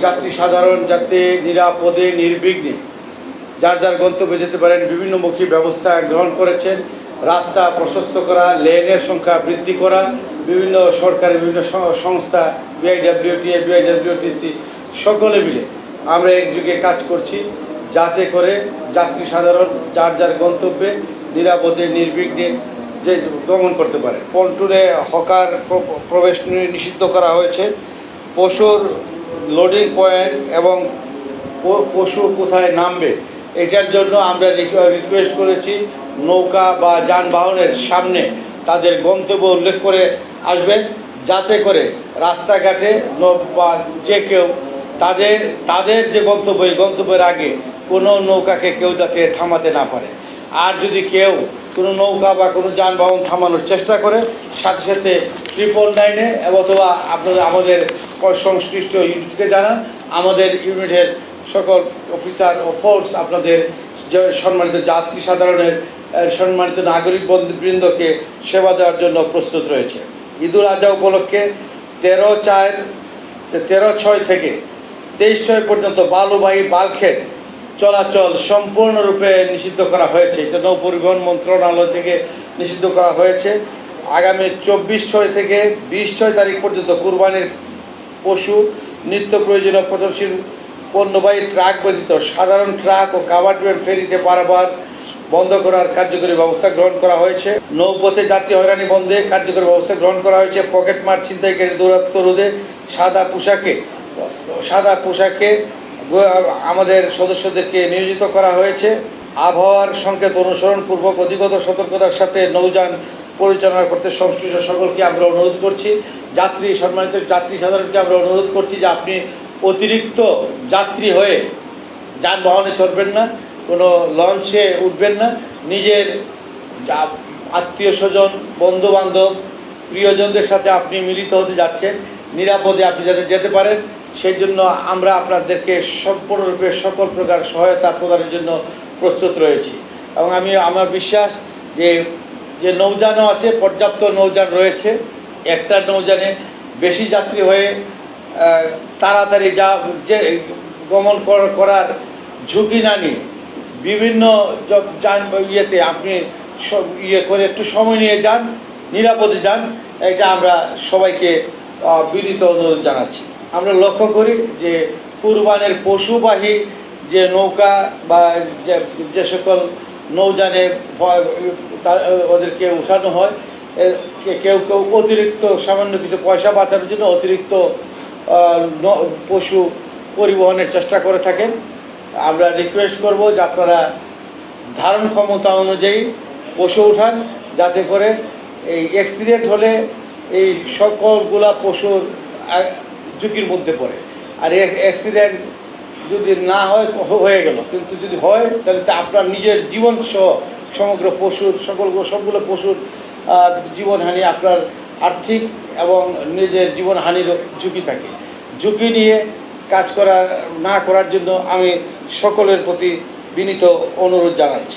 যাত্রী সাধারণ যাতে নিরাপদে, নির্বিঘ্নে যার যার গন্তব্যে যেতে পারেন, বিভিন্নমুখী ব্যবস্থা গ্রহণ করেছেন। রাস্তা প্রশস্ত করা, লেনের সংখ্যা বৃদ্ধি করা, বিভিন্ন সরকারি বিভিন্ন সংস্থা বিআইডাব্লিউটিএ বিআইডাব্লিউটিসি সকলে মিলে আমরা একযুগে কাজ করছি যাতে করে যাত্রী সাধারণ যার যার গন্তব্যে নিরাপদে, নির্বিঘ্নে যে গমন করতে পারে। পন্টুনে হকার প্র- প্রবেশ নিষিদ্ধ করা হয়েছে। পশুর লোডিং পয়েন্ট এবং পশু কোথায় নামবে, এটার জন্য আমরা রিকোয়েস্ট করেছি নৌকা বা যানবাহনের সামনে তাদের গন্তব্য উল্লেখ করে আসবেন যাতে করে রাস্তাঘাটে বা যে কেউ তাদের তাদের যে গন্তব্য, এই গন্তব্যের আগে কোনো নৌকাকে কেউ যাতে থামাতে না পারে। আর যদি কেউ কোনো নৌকা বা কোনো যানবাহন থামানোর চেষ্টা করে, সাথে সাথে ট্রিপল নাইনে অথবা আপনাদের, আমাদের সংশ্লিষ্ট ইউনিটকে জানান। আমাদের ইউনিটের সকল অফিসার ও ফোর্স আপনাদের সম্মানিত যাত্রী সাধারণের সম্মানিত নাগরিক বৃন্দকে সেবা দেওয়ার জন্য প্রস্তুত রয়েছে। ঈদুল আজহা উপলক্ষে তেরো চার, তেরো ছয় থেকে তেইশ ছয় পর্যন্ত বালুবাহী বালখেট চলাচল সম্পূর্ণরূপে নিষিদ্ধ করা হয়েছে। এটা নৌ পরিবহন মন্ত্রণালয় থেকে নিষিদ্ধ করা হয়েছে। আগামী চব্বিশ ছয় থেকে বিশ ছয় তারিখ পর্যন্ত কুরবানির পশু, নিত্য প্রয়োজনীয় পচনশীল পণ্যবাহী ট্রাক ব্যতীত সাধারণ ট্রাক ও কাভার্ড ভ্যান ফেরিতে পারাবার বন্ধ করার কার্যকরী ব্যবস্থা গ্রহণ করা হয়েছে। নৌপথে যাত্রী হয়রানি বন্ধে কার্যকরী ব্যবস্থা গ্রহণ করা হয়েছে। পকেট মার ছিনতাইকারী দৌরাত্ম রোধে সাদা পোশাকে সাদা পোশাকে আমাদের সদস্যদেরকে নিয়োজিত করা হয়েছে। আবহাওয়ার সংকেত অনুসরণ পূর্বক অধিগত সতর্কতার সাথে নৌযান পরিচালনা করতে সংশ্লিষ্ট সকলকে আমরা অনুরোধ করছি। যাত্রী, সম্মানিত যাত্রী সাধারণকে আমরা অনুরোধ করছি যে আপনি অতিরিক্ত যাত্রী হয়ে যানবাহনে চড়বেন না, কোনো লঞ্চে উঠবেন না। নিজের আত্মীয় স্বজন বন্ধু বান্ধব প্রিয়জনদের সাথে আপনি মিলিত হতে যাচ্ছেন, নিরাপদে আপনি যাতে যেতে পারেন সেই জন্য আমরা আপনাদেরকে সম্পূর্ণরূপে সকল প্রকার সহায়তা প্রদানের জন্য প্রস্তুত রয়েছি। এবং আমি আমার বিশ্বাস যে যে নৌযানও আছে, পর্যাপ্ত নৌযান রয়েছে। একটা নৌযানে বেশি যাত্রী হয়ে তাড়াতাড়ি যা, যে গমন করার ঝুঁকি না নিয়ে বিভিন্ন যান, ইয়েতে আপনি সব ইয়ে করে একটু সময় নিয়ে যান, নিরাপদে যান। এটা আমরা সবাইকে বিনীত অনুরোধ জানাচ্ছি। আমরা লক্ষ্য করি যে কুরবানের পশুবাহী যে নৌকা বা যে সকল নৌযানে ওদেরকে উঠানো হয়। কেউ কেউ অতিরিক্ত সামান্য কিছু পয়সা বাঁচানোর জন্য অতিরিক্ত পশু পরিবহনের চেষ্টা করে থাকেন। আমরা রিকোয়েস্ট করব যে আপনারা ধারণ ক্ষমতা অনুযায়ী পশু উঠান, যাতে করে এই অ্যাক্সিডেন্ট হলে এই সকলগুলা পশুর ঝুঁকির মধ্যে পড়ে। আর অ্যাক্সিডেন্ট যদি না হয় হয়ে গেল। কিন্তু যদি হয়, তাহলে তা আপনার নিজের জীবন সহ সমগ্র পশুর, সকল সবগুলো পশুর জীবনহানি আপনার আর্থিক এবং নিজের জীবনহানির ঝুঁকি থাকে। ঝুঁকি নিয়ে কাজ করার না করার জন্য আমি সকলের প্রতি বিনীত অনুরোধ জানাচ্ছি।